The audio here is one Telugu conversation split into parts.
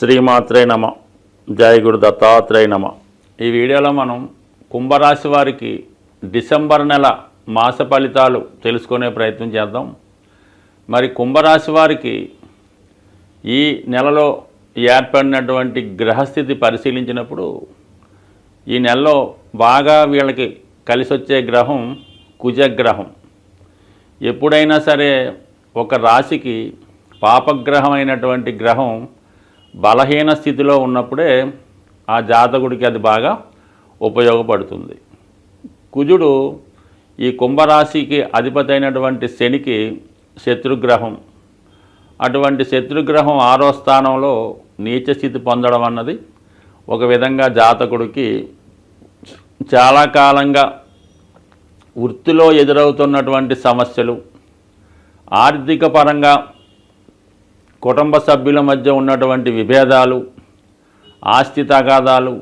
శ్రీమాత్రే నమ. జయ గురు దత్తాత్రేయ నమ. ఈ వీడియోలో మనం కుంభరాశి వారికి డిసెంబర్ నెల మాస ఫలితాలు తెలుసుకునే ప్రయత్నం చేద్దాం. మరి కుంభరాశి వారికి ఈ నెలలో ఏర్పడినటువంటి గ్రహస్థితి పరిశీలించినప్పుడు ఈ నెలలో బాగా వీళ్ళకి కలిసి వచ్చే గ్రహం కుజగ్రహం. ఎప్పుడైనా సరే ఒక రాశికి పాపగ్రహం అయినటువంటి గ్రహం బలహీన స్థితిలో ఉన్నప్పుడే ఆ జాతకుడికి అది బాగా ఉపయోగపడుతుంది. కుజుడు ఈ కుంభరాశికి అధిపతి అయినటువంటి శనికి శత్రుగ్రహం. అటువంటి శత్రుగ్రహం ఆరో స్థానంలో నీచ స్థితి పొందడం అన్నది ఒక విధంగా జాతకుడికి చాలా కాలంగా వృత్తిలో ఎదురవుతున్నటువంటి సమస్యలు. ఆర్థిక పరంగా కుటుంబ సభ్యుల మధ్య ఉన్నటువంటి విభేదాలు ఆస్తి తగాదాలు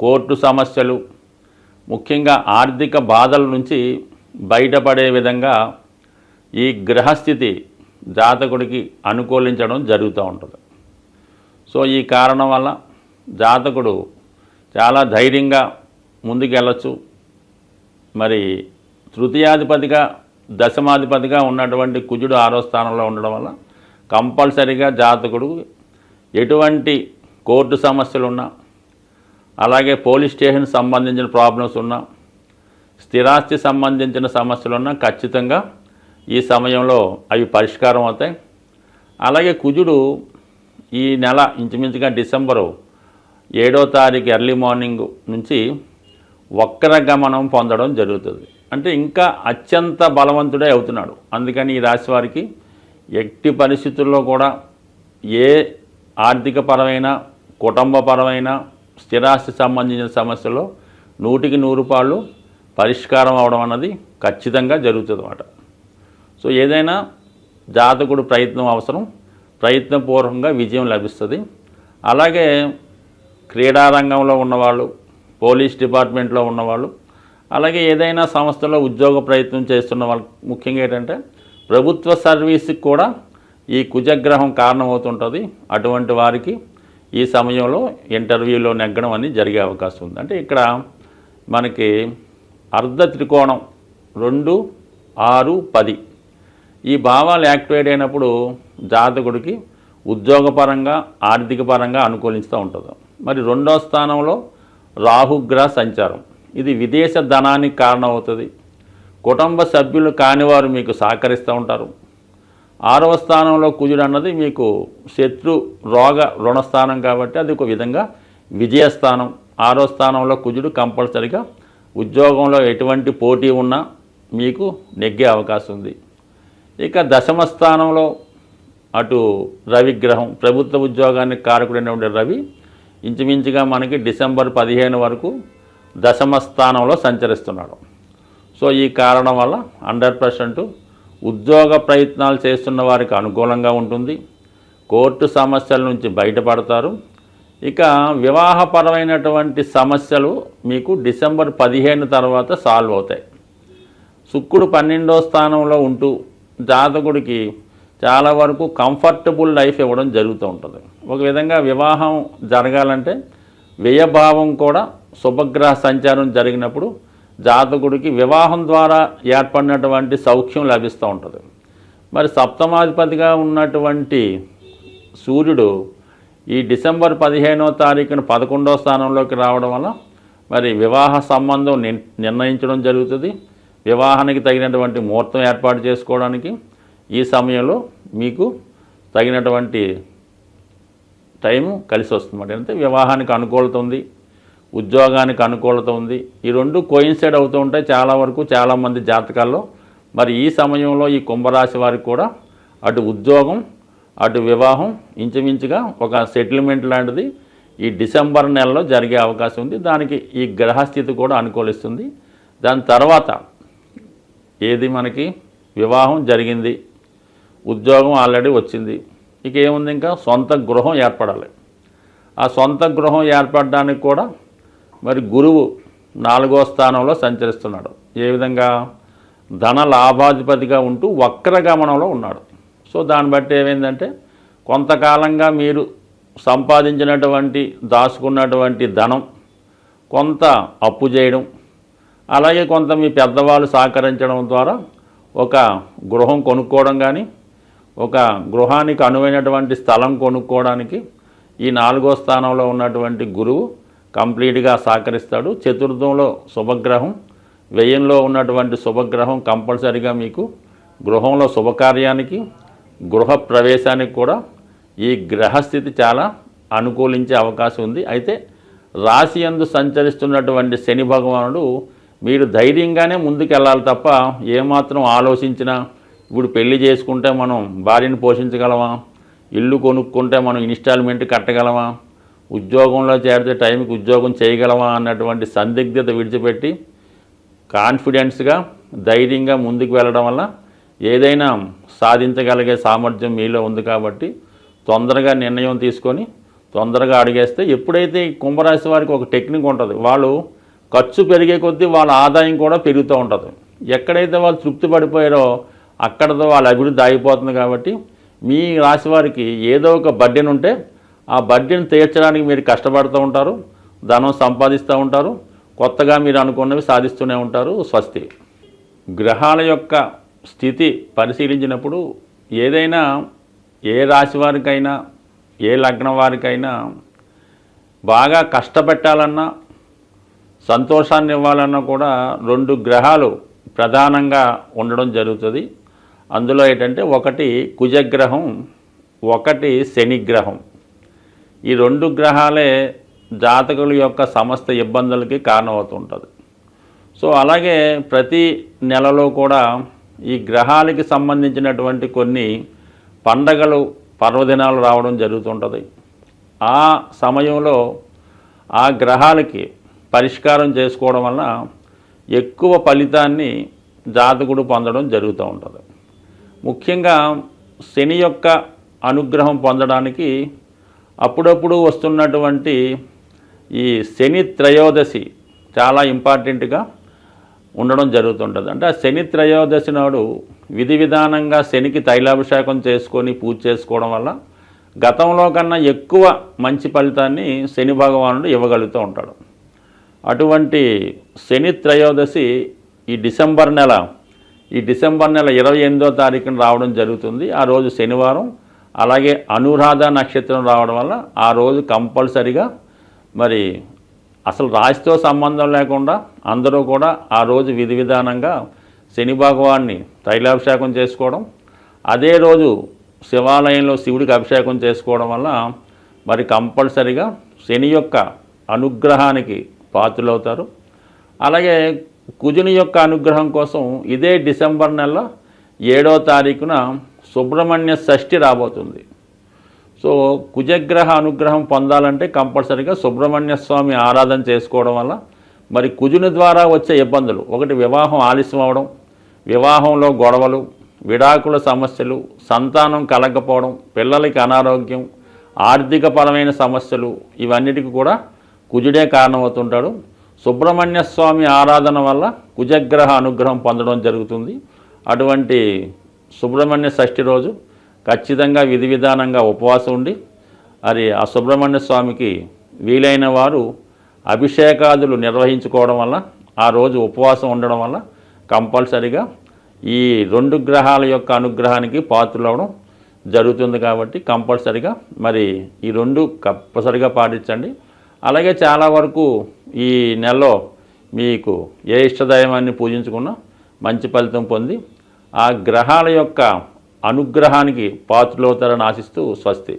కోర్టు సమస్యలు ముఖ్యంగా ఆర్థిక బాధల నుంచి బయటపడే విధంగా ఈ గ్రహస్థితి జాతకుడికి అనుకూలించడం జరుగుతూ ఉంటుంది. సో ఈ కారణం వల్ల జాతకుడు చాలా ధైర్యంగా ముందుకెళ్ళచ్చు. మరి తృతీయాధిపతిగా దశమాధిపతిగా ఉన్నటువంటి కుజుడు ఆరో స్థానంలో ఉండడం వల్ల కంపల్సరిగా జాతకుడు ఎటువంటి కోర్టు సమస్యలు ఉన్నా అలాగే పోలీస్ స్టేషన్ సంబంధించిన ప్రాబ్లమ్స్ ఉన్నా స్థిరాస్తి సంబంధించిన సమస్యలు ఉన్నా ఖచ్చితంగా ఈ సమయంలో అవి పరిష్కారం అవుతాయి. అలాగే కుజుడు ఈ నెల ఇంచుమించుగా డిసెంబరు ఏడో తారీఖు ఎర్లీ మార్నింగ్ నుంచి వక్ర గమనం పొందడం జరుగుతుంది. అంటే ఇంకా అత్యంత బలవంతుడే అవుతున్నాడు. అందుకని ఈ రాశి వారికి ఎట్టి పరిస్థితుల్లో కూడా ఏ ఆర్థికపరమైన కుటుంబపరమైన స్థిరాస్తి సంబంధించిన సమస్యలో నూటికి నూరు రూపాయలు పరిష్కారం అవడం అన్నది ఖచ్చితంగా జరుగుతుంది అన్నమాట సో ఏదైనా జాతకుడు ప్రయత్నం అవసరం ప్రయత్నపూర్వకంగా విజయం లభిస్తుంది. అలాగే క్రీడారంగంలో ఉన్నవాళ్ళు పోలీస్ డిపార్ట్మెంట్లో ఉన్నవాళ్ళు అలాగే ఏదైనా సంస్థలో ఉద్యోగ ప్రయత్నం చేస్తున్న వాళ్ళు ముఖ్యంగా ఏంటంటే ప్రభుత్వ సర్వీస్కి కూడా ఈ కుజగ్రహం కారణమవుతుంటుంది. అటువంటి వారికి ఈ సమయంలో ఇంటర్వ్యూలో నెగ్గడం అనేది జరిగే అవకాశం ఉంది. అంటే ఇక్కడ మనకి అర్ధ త్రికోణం రెండు ఆరు పది. ఈ భావాలు యాక్టివేట్ అయినప్పుడు జాతకుడికి ఉద్యోగపరంగా ఆర్థిక పరంగా అనుకూలిస్తూ ఉంటుంది. మరి రెండో స్థానంలో రాహుగ్రహ సంచారం. ఇది విదేశ ధనానికి కారణమవుతుంది. కుటుంబ సభ్యులు కానివారు మీకు సహకరిస్తూ ఉంటారు. ఆరవ స్థానంలో కుజుడు అన్నది మీకు శత్రు రోగ రుణస్థానం కాబట్టి అది ఒక విధంగా విజయస్థానం. ఆరో స్థానంలో కుజుడు కంపల్సరిగా ఉద్యోగంలో ఎటువంటి పోటీ ఉన్నా మీకు నెగ్గే అవకాశం ఉంది. ఇక దశమ స్థానంలో అటు రవిగ్రహం ప్రభుత్వ ఉద్యోగానికి కారకుడైనటువంటి రవి ఇంచుమించుగా మనకి డిసెంబర్ పదిహేను వరకు దశమ స్థానంలో సంచరిస్తున్నాడు. సో ఈ కారణం వల్ల హండ్రెడ్ పర్సెంట్ ఉద్యోగ ప్రయత్నాలు చేస్తున్న వారికి అనుకూలంగా ఉంటుంది. కోర్టు సమస్యల నుంచి బయటపడతారు. ఇక వివాహపరమైనటువంటి సమస్యలు మీకు డిసెంబర్ పదిహేను తర్వాత సాల్వ్ అవుతాయి. శుక్రుడు పన్నెండో స్థానంలో ఉంటూ జాతకుడికి చాలా వరకు కంఫర్టబుల్ లైఫ్ ఇవ్వడం జరుగుతూ ఉంటుంది. ఒక విధంగా వివాహం జరగాలంటే వ్యయభావం కూడా శుభగ్రహ సంచారం జరిగినప్పుడు జాతకుడికి వివాహం ద్వారా ఏర్పడినటువంటి సౌఖ్యం లభిస్తూ ఉంటుంది. మరి సప్తమాధిపతిగా ఉన్నటువంటి సూర్యుడు ఈ డిసెంబర్ పదిహేనో తారీఖున పదకొండో స్థానంలోకి రావడం వల్ల మరి వివాహ సంబంధం నిర్ణయించడం జరుగుతుంది. వివాహానికి తగినటువంటి ముహూర్తం ఏర్పాటు చేసుకోవడానికి ఈ సమయంలో మీకు తగినటువంటి టైం కలిసి వస్తుంది అంటే వివాహానికి అనుకూలత ఉంది. ఉద్యోగానికి అనుకూలత ఉంది. ఈ రెండు కోయిన్సైడ్ అవుతూ ఉంటాయి చాలా వరకు చాలామంది జాతకాల్లో మరి ఈ సమయంలో ఈ కుంభరాశి వారికి కూడా అటు ఉద్యోగం అటు వివాహం ఇంచుమించుగా ఒక సెటిల్మెంట్ లాంటిది ఈ డిసెంబర్ నెలలో జరిగే అవకాశం ఉంది. దానికి ఈ గ్రహస్థితి కూడా అనుకూలిస్తుంది. దాని తర్వాత ఏది మనకి వివాహం జరిగింది ఉద్యోగం ఆల్రెడీ వచ్చింది. ఇక ఏముంది ఇంకా? సొంత గృహం ఏర్పడాలి. ఆ సొంత గృహం ఏర్పడడానికి కూడా మరి గురువు నాలుగో స్థానంలో సంచరిస్తున్నాడు. ఏ విధంగా? ధన లాభాధిపతిగా ఉంటూ వక్రగమనంలో ఉన్నాడు. సో దాన్ని బట్టి ఏమైందంటే కొంతకాలంగా మీరు సంపాదించినటువంటి దాచుకున్నటువంటి ధనం కొంత అప్పు చేయడం అలాగే కొంత మీ పెద్దవాళ్ళు సహకరించడం ద్వారా ఒక గృహం కొనుక్కోవడం కానీ ఒక గృహానికి అనువైనటువంటి స్థలం కొనుక్కోవడానికి ఈ నాలుగో స్థానంలో ఉన్నటువంటి గురువు కంప్లీట్గా సహకరిస్తాడు. చతుర్థంలో శుభగ్రహం. వ్యయంలో ఉన్నటువంటి శుభగ్రహం కంపల్సరిగా మీకు గృహంలో శుభకార్యానికి గృహ ప్రవేశానికి కూడా ఈ గ్రహస్థితి చాలా అనుకూలించే అవకాశం ఉంది. అయితే రాశి యందు సంచరిస్తున్నటువంటి శని భగవానుడు మీరు ధైర్యంగానే ముందుకు వెళ్ళాలి తప్ప ఏమాత్రం ఆలోచించినా ఇప్పుడు పెళ్ళి చేసుకుంటే మనం భార్యను పోషించగలమా? ఇల్లు కొనుక్కుంటే మనం ఇన్స్టాల్మెంట్ కట్టగలమా? ఉద్యోగంలో చేరితే టైంకి ఉద్యోగం చేయగలమా అన్నటువంటి సందిగ్ధత విడిచిపెట్టి కాన్ఫిడెన్స్గా ధైర్యంగా ముందుకు వెళ్ళడం వల్ల ఏదైనా సాధించగలిగే సామర్థ్యం మీలో ఉంది కాబట్టి తొందరగా నిర్ణయం తీసుకొని తొందరగా అడిగేస్తే ఎప్పుడైతే కుంభరాశి వారికి ఒక టెక్నిక్ ఉంటుంది వాళ్ళు ఖర్చు పెరిగే కొద్దీ వాళ్ళ ఆదాయం కూడా పెరుగుతూ ఉంటుంది. ఎక్కడైతే వాళ్ళు తృప్తి పడిపోయారో అక్కడతో వాళ్ళ అభివృద్ధి ఆగిపోతుంది కాబట్టి మీ రాశి వారికి ఏదో ఒక బడ్డెన్ ఉంటే ఆ బడ్జెట్ని తీర్చడానికి మీరు కష్టపడుతూ ఉంటారు ధనం సంపాదిస్తూ ఉంటారు కొత్తగా మీరు అనుకున్నవి సాధిస్తూనే ఉంటారు స్వస్తి. గ్రహాల యొక్క స్థితి పరిశీలించినప్పుడు ఏదైనా ఏ రాశి వారికైనా ఏ లగ్నం వారికైనా బాగా కష్టపెట్టాలన్నా సంతోషాన్ని ఇవ్వాలన్నా కూడా రెండు గ్రహాలు ప్రధానంగా ఉండడం జరుగుతుంది. అందులో ఏంటంటే ఒకటి కుజగ్రహం ఒకటి శనిగ్రహం. ఈ రెండు గ్రహాలే జాతకుల యొక్క సమస్త ఇబ్బందులకి కారణమవుతుంటుంది. సో అలాగే ప్రతి నెలలో కూడా ఈ గ్రహాలకి సంబంధించినటువంటి కొన్ని పండగలు పర్వదినాలు రావడం జరుగుతుంటుంది. ఆ సమయంలో ఆ గ్రహాలకి పరిష్కారం చేసుకోవడం వలన ఎక్కువ ఫలితాన్ని జాతకుడు పొందడం జరుగుతూ ఉంటుంది. ముఖ్యంగా శని యొక్క అనుగ్రహం పొందడానికి అప్పుడప్పుడు వస్తున్నటువంటి ఈ శని త్రయోదశి చాలా ఇంపార్టెంట్గా ఉండడం జరుగుతుంటుంది. అంటే ఆ శని త్రయోదశి నాడు విధి విధానంగా శనికి తైలాభిషేకం చేసుకొని పూజ చేసుకోవడం వల్ల గతంలో కన్నా ఎక్కువ మంచి ఫలితాన్ని శని భగవానుడు ఇవ్వగలుగుతూ ఉంటాడు. అటువంటి శని త్రయోదశి ఈ డిసెంబర్ నెల ఈ డిసెంబర్ నెల ఇరవై ఎనిమిదో తారీఖున రావడం జరుగుతుంది. ఆ రోజు శనివారం అలాగే అనురాధ నక్షత్రం రావడం వల్ల ఆ రోజు కంపల్సరిగా మరి అసలు రాశితో సంబంధం లేకుండా అందరూ కూడా ఆ రోజు విధి విధానంగా శని భగవాన్ని తైలాభిషేకం చేసుకోవడం అదే రోజు శివాలయంలో శివుడికి అభిషేకం చేసుకోవడం వల్ల మరి కంపల్సరిగా శని యొక్క అనుగ్రహానికి పాత్రులవుతారు. అలాగే కుజుని యొక్క అనుగ్రహం కోసం ఇదే డిసెంబర్ నెల ఏడో తారీఖున సుబ్రహ్మణ్య షష్ఠి రాబోతుంది. సో కుజగ్రహ అనుగ్రహం పొందాలంటే కంపల్సరీగా సుబ్రహ్మణ్య స్వామి ఆరాధన చేసుకోవడం వల్ల మరి కుజుని ద్వారా వచ్చే ఇబ్బందులు. ఒకటి వివాహం ఆలస్యం అవడం వివాహంలో గొడవలు విడాకుల సమస్యలు సంతానం కలగకపోవడం పిల్లలకి అనారోగ్యం ఆర్థికపరమైన సమస్యలు ఇవన్నిటికి కూడా కుజుడే కారణమవుతుంటాడు. సుబ్రహ్మణ్య స్వామి ఆరాధన వల్ల కుజగ్రహ అనుగ్రహం పొందడం జరుగుతుంది. అటువంటి సుబ్రహ్మణ్య షష్ఠి రోజు ఖచ్చితంగా విధి విధానంగా ఉపవాసం ఉండి మరి ఆ సుబ్రహ్మణ్య స్వామికి వీలైన వారు అభిషేకాదులు నిర్వహించుకోవడం వల్ల ఆ రోజు ఉపవాసం ఉండడం వల్ల కంపల్సరిగా ఈ రెండు గ్రహాల యొక్క అనుగ్రహానికి పాత్రలవడం జరుగుతుంది కాబట్టి కంపల్సరిగా మరి ఈ రెండు కంపల్సరిగా పాటించండి. అలాగే చాలా వరకు ఈ నెలలో మీకు ఏ ఇష్టదైవాన్ని పూజించుకున్నా మంచి ఫలితం పొంది ఆ గ్రహాల యొక్క అనుగ్రహానికి పాత్రలవుతారని ఆశిస్తూ స్వస్తి.